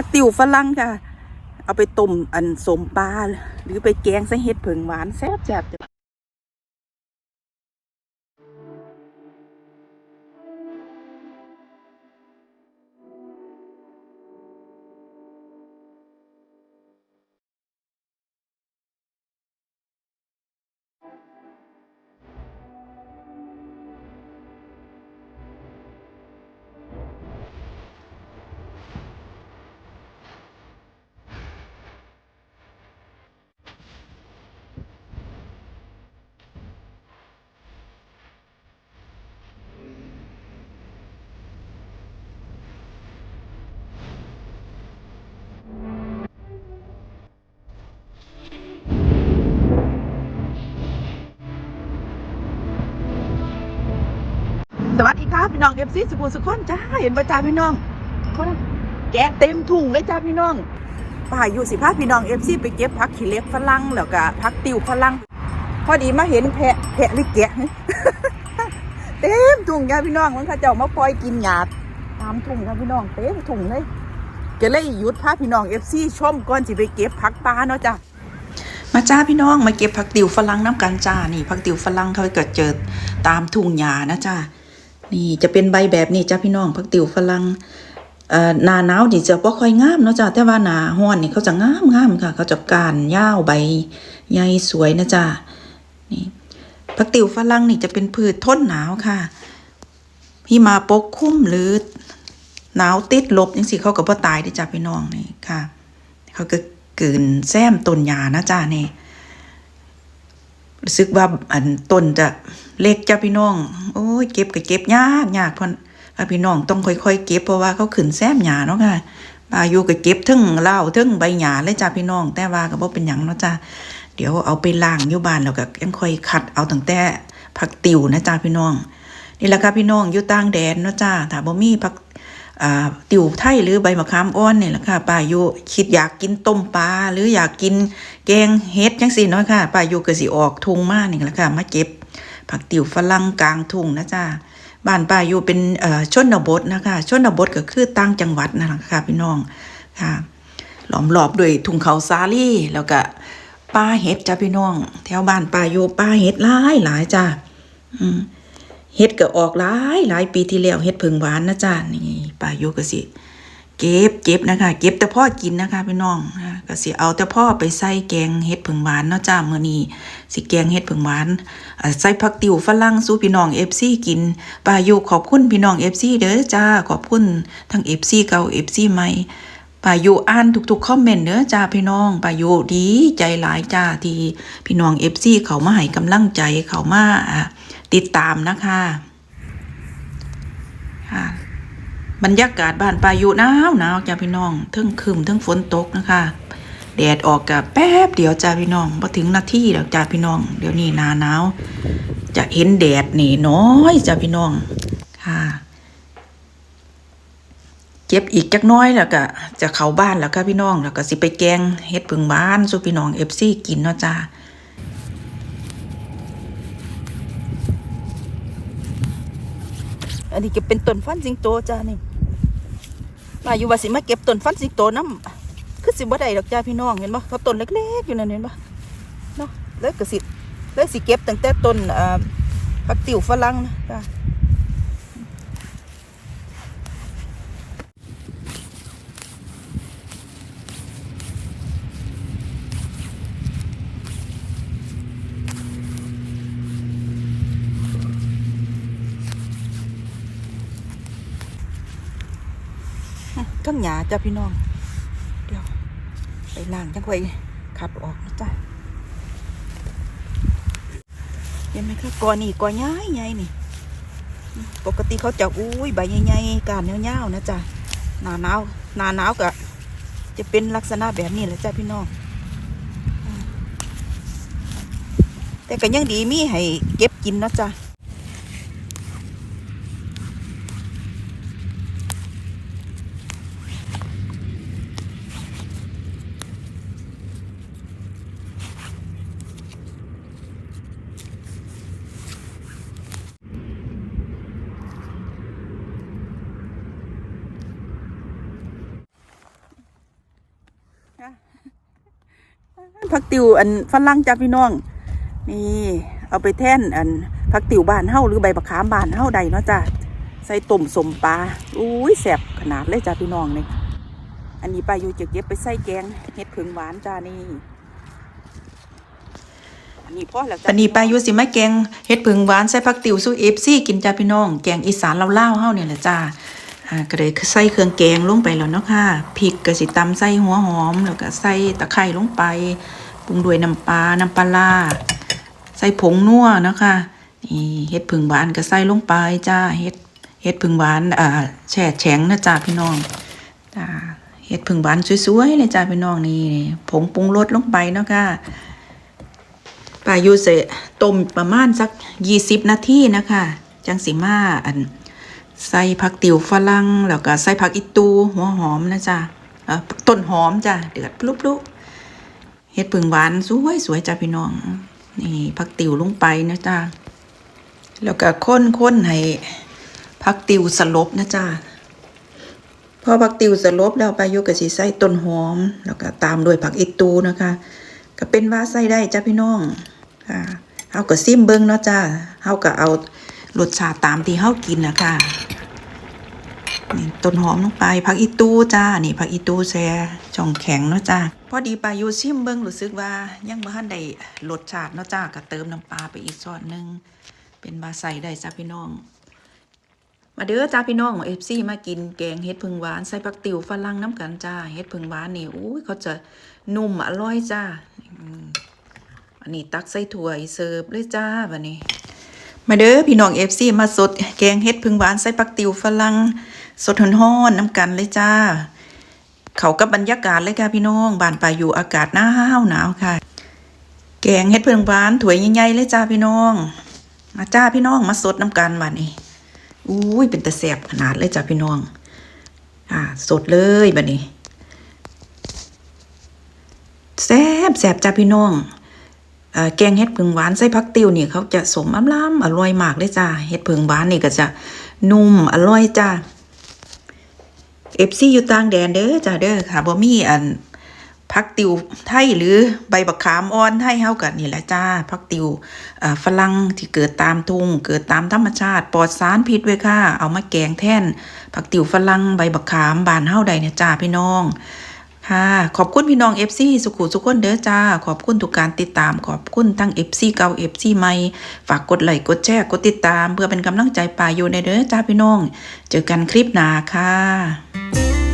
ผักติวฝรั่งค่ะ เอาไปต้มอันสมปลาหรือไปแกงใส่เห็ดเผิงหวานแซ่บจัด สวัสดีครับพี่น้องเอฟซีสุขุมสุขอนจ้าเห็นประจาพี่น้องคนแกะเต็มถุงเลยจ้าพี่น้องป่าอยู่สิพาพี่น้องเอฟซีไปเก็บผักขี้เล็กฝรั่งแล้วก็ผักติวฝรั่งพอดีมาเห็นแพะแพะหรือแกะเต็มถุงจ้าพี่น้องมันเขาเจ้ามาปล่อยกินหยาดตามถุงครับพี่น้องเต็มถุงเลยก็เลยหยุดพาพี่น้องเอฟซีชมก่อนสิไปเก็บผักปลาเนาะจ้ามาจ้าพี่น้องมาเก็บผักติวฝรั่งน้ำกันจ้านี่ผักติวฝรั่งเขาเกิดเจอตามทุ่งหญ้านะจ้า นี่จะเป็นใบแบบนี้จ้าพี่น้องผักติวฝรั่งหนาหนาวนี่จะบ่ค่อยงามเนาะจ้าแต่ว่าหนาห้อนนี่เขาจะงามงามค่ะ เขาจะกานยาวใบใหญ่สวยนะจ้านี่ผักติวฝรั่งนี่จะเป็นพืชทนหนาวค่ะพี่มาปกคลุมหรือหนาวติดลบจังสิเขาก็บ่ตายเด้จ้าพี่น้องนี่ค่ะ เขาก็กืนแซมต้นหญ้านะจ้านี่ รู้สึกว่าอันต้นจะเล็กจ้าพี่น้อง โอ้ยเก็บก็เก็บยากยากพราะว่าพี่น้องต้องค่อยๆเก็บเพราะว่าเขาขึ้นแซมหญ้าเนาะค่ะปาอยู่ก็เก็บทึ่งเหล้าทึ่งใบหญ้าเลยจ้าพี่น้อง แต่ว่าก็บ่เป็นหยังเนาะจ้าเดี๋ยวเอาไปล้างอยู่บ้านแล้วก็ยังค่อยคัดเอาตั้งแต่ผักติ๋วนะจ้าพี่น้องนี่แหละค่ะพี่น้องอยู่ต่างแดนเนาะจ้าถ้าบ่มีผัก ติวไทยหรือใบมะขามอ่อนนี่แหละค่ะป้าอยู่คิดอยากกินต้มปลาหรืออยากกินแกงเฮ็ดจังซี่เนาะค่ะป้าอยู่ก็สิออกทุ่งมานี่แหละค่ะมาเก็บ ผักติวฝรั่งกลางทุ่งนะจ้าบ้านป้าอยู่เป็นชนบทนะคะชนบทก็คือต่างจังหวัดนั่นแหละค่ะพี่น้องค่ะหลอมรอบด้วยทุ่งเขาซาลี่แล้วก็ป่าเฮ็ดจ้าพี่น้อง แถวบ้านป้าอยู่ป่าเฮ็ดหลายหลายจ้าเฮ็ดก็ออกหลายหลายปีที่แล้วเฮ็ดเพิงหวานนะจ้านี่ ป้ายูก็สิเก็บเก็บนะคะ เก็บแต่พ่อกินนะคะพี่น้องนะก็สิเอาแต่พ่อไปใส่แกงเฮ็ดเพิงหวานเนาะจ้ามื้อนี้สิแกงเฮ็ดเพิงหวานใส่ผักติ๋วฝรั่งสู่พี่น้อง FC กินป้ายูขอบคุณพี่น้อง FC เด้อจ้าขอบคุณทั้ง FC เก่า FC ใหม่ปายูอ่านทุกๆคอมเมนต์เด้อจ้าพี่น้องปายูดีใจหลายจ้าที่พี่น้อง FC เขามาให้กำลังใจเขามาติดตามนะคะค่ะ บรรยากาศบ้านปลาอยู่หนาวหนาวจ้าพี่น้องทั้งคืมทั้งฝนตกนะคะ แดดออกกับแป๊บเดียวจ้าพี่น้องพอถึงนาทีแล้วจ้าพี่น้อง เดี๋ยวนี้นาหนาวจะเห็นแดดนี่น้อยจ้าพี่น้องค่ะเก็บอีกจักน้อยแล้วก็จะเข้าบ้านแล้วค่ะพี่น้อง แล้วก็สิไปแกงเฮ็ดผึ่งบ้านสู่พี่น้องเอฟซีกินเนาะจ้า อันนี้จะเป็นต้นฟันสิงโตจ้านี่มาอยู่ว่าสิมาเก็บต้นฟันสิงโตน้ำคือสิบ่ได้ดอกจ้าพี่น้องเห็นปะเขาต้นเล็กๆอยู่นั่นเห็นปะเนาะแล้วก็สิแล้วสิเก็บตั้งแต่ต้นอ่าผักติ๋วฝรั่งนะจ้า ข้างหยาจ้าพี่น้อง เดี๋ยว ไปล้างจังค่อยขัดออกนะจ้าเห็นไหมคะกอนี่กอใหญ่ใหญ่นี่ ปกติเขาจะอุ้ยใบใหญ่ๆการเนี้ยาวๆนะจ๊ะหนาหนาวหนาหนาวก็จะเป็นลักษณะแบบนี้แหละจ้ะพี่น้องแต่ก็ยังดีมีให้เก็บกินนะจ๊ะ ผักติวอันฝรั่งจ้าพี่น้อง นี่เอาไปแท่นอันผักติวบ้านเฮาหรือใบบักขามบ้านเฮาใดเนาะจ้าใส่ต้มสมปลาอุ้ยแสบขนาดเลยจ้าพี่น้องนี่อันนี้ปลาอยู่จะเก็บไปใส่แกงเห็ดผึ่งหวานจ้านี่อันนี้พอแล้วจ้าปานนีปลายุสิมาแกงเฮ็ดผึ่งหวานใส่ผักติ๋วสู้เอฟซีกินจ้าพี่น้อง แกงอีสานลาวๆเฮาเนี่ยแหละจ้า อ่าก็เลยใส่เครื่องแกงลงไปแล้วเนาะค่ะพริกก็สิตำใส่หัวหอม แล้วก็ใส่ตะไคร้ลงไปปรุงด้วยน้ำปลาน้ำปลาร้าใส่ผงนัวเนาะค่ะนี่เฮ็ดผึ่งหวานก็ใส่ลงไปจ้าเฮ็ดเฮ็ดผึ่งหวานอ่าแช่แข็งนะจ้าพี่น้องจ้าเฮ็ดผึ่งหวานสวยๆเลยจ้าพี่น้องนี่ผงปรุงรสลงไปเนาะค่ะปลายูเสต้มประมาณสักยี่สิบนาทีนะคะ จังสีมาอัน ใส่ผักติ๋วฝรั่งแล้วก็ใส่ผักอีตู หัวหอมนะจ๊ะต้นหอมจ้ะเดือดพลุบลุเฮ็ดผึ่งหวานสวยสวยจ้ะพี่น้อง นี่ผักติ๋วลงไปนะจ๊ะแล้วก็ค้นค้นให้ผักติ๋วสลบนะจ๊ะพอผักติ๋วสลบแล้วไปยุก็สิใส่ต้นหอม แล้วก็ตามด้วยผักอีตูนะคะ ก็เป็นว่าใส่ได้จ้าพี่น้องค่ะเฮาก็ซิมเบิ่งเนาะจ้าเฮาก็เอา รสชาติตามที่เฮากินนะคะนี่ต้นหอมลงไปผักอีตู้จ้า นี่ผักอีตู้แซ่ช่องแข็งเนาะจ้าพอดีปลาอยู่ซิมเบิ่งรู้สึกว่ายังบ่ทันได้รสชาติเนาะจ้าก็เติมน้ำปลาไปอีกช้อนหนึงเป็นว่าใส่ได้จ้าพี่น้อง มาเด้อจ้าพี่น้องเอฟซีมากินแกงเห็ดผึ่งหวานใส่ผักติ๋วฝรั่งน้ำกันจ้าเห็ดผึ่งหวานนี่อุ้ยเขาจะนุ่มอร่อยจ้าอันนี้ตักใส่ถ้วยเสิร์ฟเลยจ้าบัดนี้ มาเด้อพี่น้องเอฟซีมาสดแกงเห็ดผึ่งหวานใส่ผักติวฝรั่งสดฮ้อนๆน้ำกันเลยจ้า เขากับบรรยากาศเลยค่ะพี่น้องบานป่าอยู่อากาศหนาวหนาวค่ะ แกงเห็ดผึ่งหวานถวยใหญ่ๆเลยจ้าพี่น้อง มาจ้าพี่น้องมาสดน้ำกันบัดนี้อุ้ยเป็นตะแสบขนาดเลยจ้ะพี่น้อง อ่าสดเลยบัดนี้แซบแสบจ้ะพี่น้อง แกงเห็ดผึ่งหวานใส่ผักติ้วนี่เขาจะสมอ้ำล้ำอร่อยมากเลยจ้ะเห็ดผึ่งหวานนี่ก็จะนุ่มอร่อยจ้ะเอฟซีอยู่ต่างแดนเด้อจ้ะเด้อค่ะบ่มีอันผักติวไทยหรือใบบักขามอ่อนไทยเฮากันนี่แหละจ้าผักติวฝรั่งที่เกิดตามทุ่งเกิดตามธรรมชาติปลอดสารพิษเว้ยค่ะ เอามาแกงแท่นผักติวฝรั่งใบบักขามบานเฮาใดเนี่ยจ้าพี่น้อง ค่ะ ขอบคุณพี่น้อง FC สุขุสุขคนเด้อจ้า ขอบคุณทุกการติดตาม ขอบคุณทั้ง FC เก่า FC ใหม่ ฝากกดไลค์กดแชร์กดติดตาม เพื่อเป็นกำลังใจป่าอยู่ในเด้อจ้าพี่น้อง เจอกันคลิปหน้าค่ะ